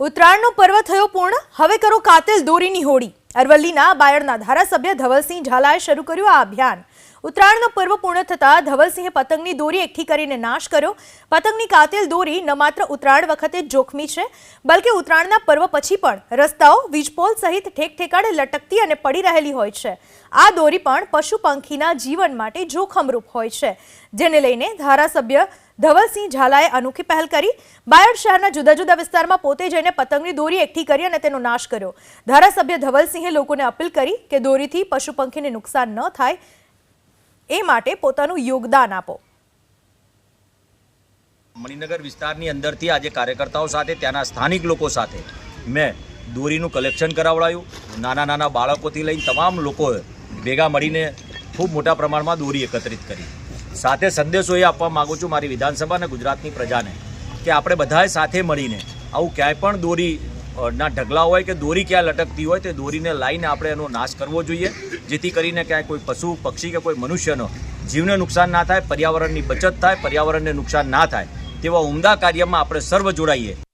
ઉત્તરાયણનો પર્વ થયો પૂર્ણ. હવે કરો કાતિલ દોરીની હોળી. અરવલ્લીના બાયડના ધારાસભ્ય ધવલસિંહ ઝાલાએ શરૂ કર્યું આ અભિયાન. ઉત્તરાયણનો પર્વ પૂર્ણ થતાં ધવલસિંહે પતંગની દોરી એકઠી કરીને નાશ કર્યો. પતંગની કાતિલ દોરી ન માત્ર ઉત્તરાયણ વખતે જોખમી છે, બલકે ઉત્તરાયણના પર્વ પછી પણ રસ્તાઓ વીજપોલ સહિત ઠેક ઠેકાણે લટકતી અને પડી રહેલી હોય છે. આ દોરી પણ પશુ પંખીના જીવન માટે જોખમરૂપ હોય છે. જેને લઈને ધારાસભ્ય ધવલસિંહ ઝાલાએ અનોખી પહેલ કરી. બાયડ શહેરના જુદા જુદા વિસ્તારમાં પોતે જઈને પતંગની દોરી એકઠી કરી અને તેનો નાશ કર્યો. ધારાસભ્ય ધવલસિંહે લોકોને અપીલ કરી કે દોરીથી પશુ પંખીને નુકસાન ન થાય એ માટે પોતાનું યોગદાન આપો. મણિનગર વિસ્તારની અંદરથી આજે કાર્યકર્તાઓ સાથે, ત્યાંના સ્થાનિક લોકો સાથે મેં દોરીનું કલેક્શન કરાવડાયું. નાના નાના બાળકોથી લઈને તમામ લોકોએ ભેગા મળીને ખૂબ મોટા પ્રમાણમાં દોરી એકત્રિત કરી. સાથે સંદેશો એ આપવા માગું છું મારી વિધાનસભા અને ગુજરાતની પ્રજાને કે આપણે બધાએ સાથે મળીને આવું ક્યાંય પણ દોરી ના ઢગલા હોય કે દોરી ક્યાં લટકતી હોય તે દોરીને લાઈને આપણે એનો નાશ કરવો જોઈએ, જેથી કરીને ક્યાંય કોઈ પશુ, પક્ષી કે કોઈ મનુષ્યનો જીવને નુકસાન ના થાય, પર્યાવરણની બચત થાય, પર્યાવરણને નુકસાન ના થાય, તેવા ઉમદા કાર્યમાં આપણે સર્વ જોડાઈએ.